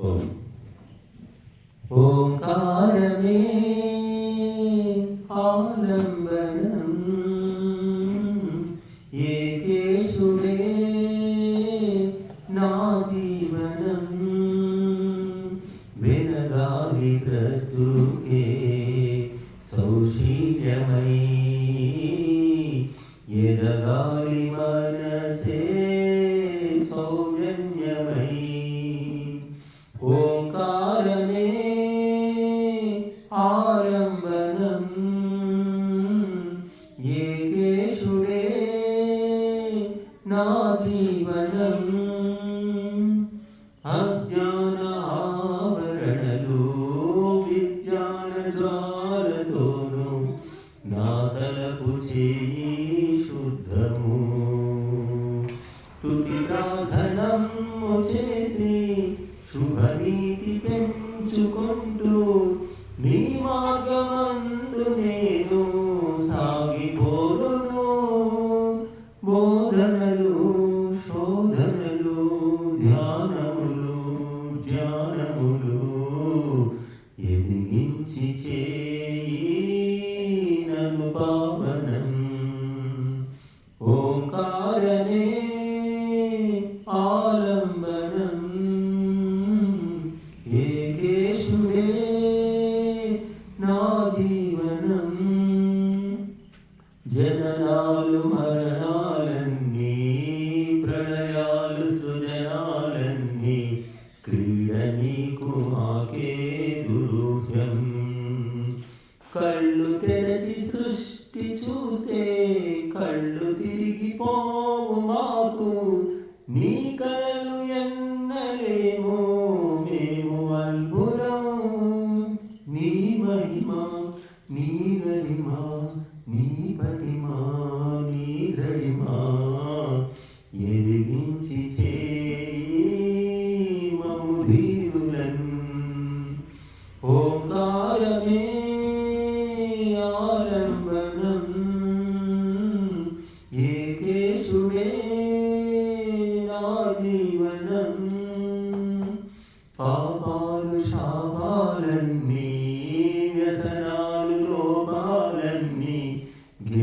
ఓం ఓంకారమే ఆలంబనం ఏకేశుడే నా జీవనం వెనగాలి బ్రతుకే సౌశీల్యమై నా జీవనం అజ్ఞాన ఆవరణలు విజ్ఞాన జ్వాలతోను నా తలపు చేయి శుద్ధము. తుది ప్రార్థనము చేసి శుభనీతి పెంచుకుంటూ నీ మార్గమందు ఆలంబనం ఏకేశుడే నా జీవనం జననాలు మరణాలన్నీ ప్రళయాలు సృజనాలన్నీ క్రీడ నీకు నీ గరిమా నీ పటిమా నీ దడిమా ఎరిగించి చేయి ధీరులన్ ఓంకారమే ఆలంబనం ఏకేశుడే నా జీవనం పాపాలు శాపాలన్నీ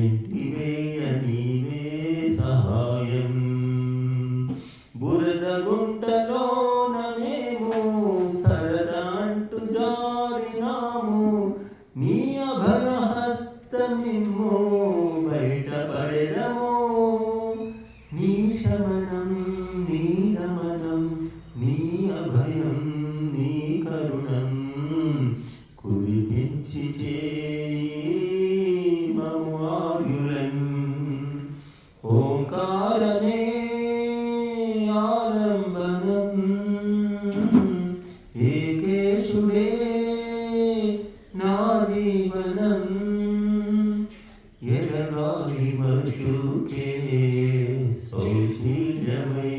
గెంటివేయ సహాయం. బురద గుంటలోన మేము సరదాంటు జారినాము. నీ అభయహస్తమిమ్ము బయటపడెదము నీ శమనం నీ రమణం నీ అభయం నీ కరుణం. जीवनम् यदवादिमशुके सौशीलमय